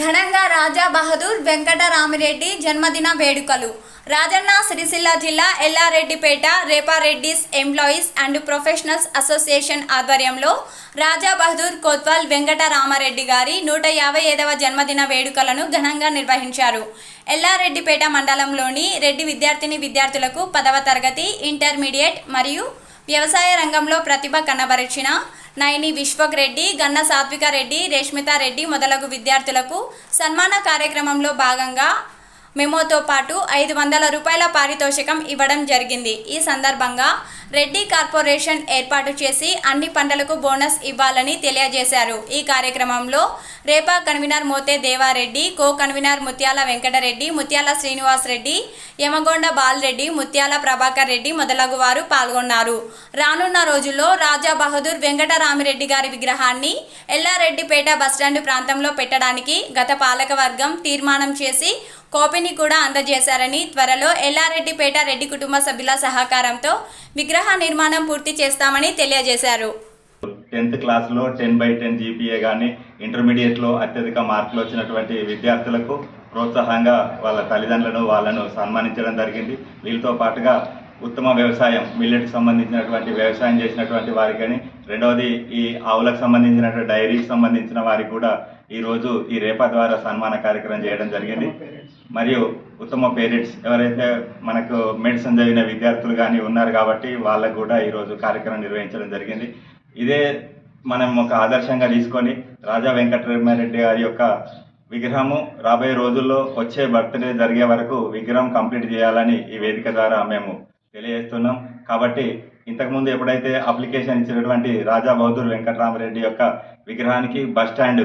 ఘనంగా రాజా బహదూర్ వెంకటరామిరెడ్డి జన్మదిన వేడుకలు. రాజన్న సిరిసిల్ల జిల్లా ఎల్లారెడ్డిపేట రేపారెడ్డిస్ ఎంప్లాయీస్ అండ్ ప్రొఫెషనల్స్ అసోసియేషన్ ఆధ్వర్యంలో రాజా బహదూర్ కోత్వాల్ వెంకటరామారెడ్డి గారి నూట యాభై ఐదవ జన్మదిన వేడుకలను ఘనంగా నిర్వహించారు. ఎల్లారెడ్డిపేట మండలంలోని రెడ్డి విద్యార్థిని విద్యార్థులకు పదవ తరగతి ఇంటర్మీడియట్ మరియు వ్యవసాయ రంగంలో ప్రతిభ కనబరిచిన నైని విశ్వక్ రెడ్డి గన్న సాత్విక రెడ్డి రేష్మితా రెడ్డి మొదలగు విద్యార్థులకు సన్మాన కార్యక్రమంలో భాగంగా మెమోతో పాటు ఐదు వందల రూపాయల పారితోషికం ఇవ్వడం జరిగింది. ఈ సందర్భంగా రెడ్డి కార్పొరేషన్ ఏర్పాటు చేసి అన్ని పంటలకు బోనస్ ఇవ్వాలని తెలియజేశారు. ఈ కార్యక్రమంలో రేపా convener Mothe Devareddy co convener Muthyala Venkatareddy Muthyala Srinivas Reddy యమగొండ Bala Reddy ముత్యాల ప్రభాకర్ రెడ్డి మొదలగు వారు పాల్గొన్నారు. రానున్న రోజుల్లో రాజా బహదూర్ వెంకటరామిరెడ్డి గారి విగ్రహాన్ని ఎల్లారెడ్డిపేట బస్టాండ్ ప్రాంతంలో పెట్టడానికి గత పాలకవర్గం తీర్మానం చేసి కాపీని కూడా అందజేశారని త్వరలో ఎల్లారెడ్డిపేట రెడ్డి కుటుంబ సభ్యుల సహకారంతో విగ్రహ నిర్మాణం పూర్తి చేస్తామని తెలియజేశారు. టెన్త్ క్లాస్లో టెన్ బై టెన్ జీపీఏ కానీ ఇంటర్మీడియట్లో అత్యధిక మార్కులు వచ్చినటువంటి విద్యార్థులకు ప్రోత్సాహంగా వాళ్ళ తల్లిదండ్రులను వాళ్ళను సన్మానించడం జరిగింది. వీళ్ళతో పాటుగా ఉత్తమ వ్యవసాయం మిల్లెట్కి సంబంధించినటువంటి వ్యవసాయం చేసినటువంటి వారికి కానీ రెండవది ఈ ఆవులకు సంబంధించినటువంటి డైరీకి సంబంధించిన వారికి కూడా ఈరోజు ఈ రేపా ద్వారా సన్మాన కార్యక్రమం చేయడం జరిగింది. మరియు ఉత్తమ పేరెంట్స్ ఎవరైతే మనకు మెడిసిన్ చదివిన విద్యార్థులు కానీ ఉన్నారు కాబట్టి వాళ్ళకు కూడా ఈరోజు కార్యక్రమం నిర్వహించడం జరిగింది. ఇదే మనం ఒక ఆదర్శంగా తీసుకొని రాజా వెంకటరమారెడ్డి గారి యొక్క విగ్రహము రాబోయే రోజుల్లో వచ్చే బర్త్డే జరిగే వరకు విగ్రహం కంప్లీట్ చేయాలని ఈ వేదిక ద్వారా మేము తెలియజేస్తున్నాం. కాబట్టి ఇంతకుముందు ఎప్పుడైతే అప్లికేషన్ ఇచ్చినటువంటి రాజా బహదూర్ వెంకటరామరెడ్డి యొక్క విగ్రహానికి బస్ స్టాండ్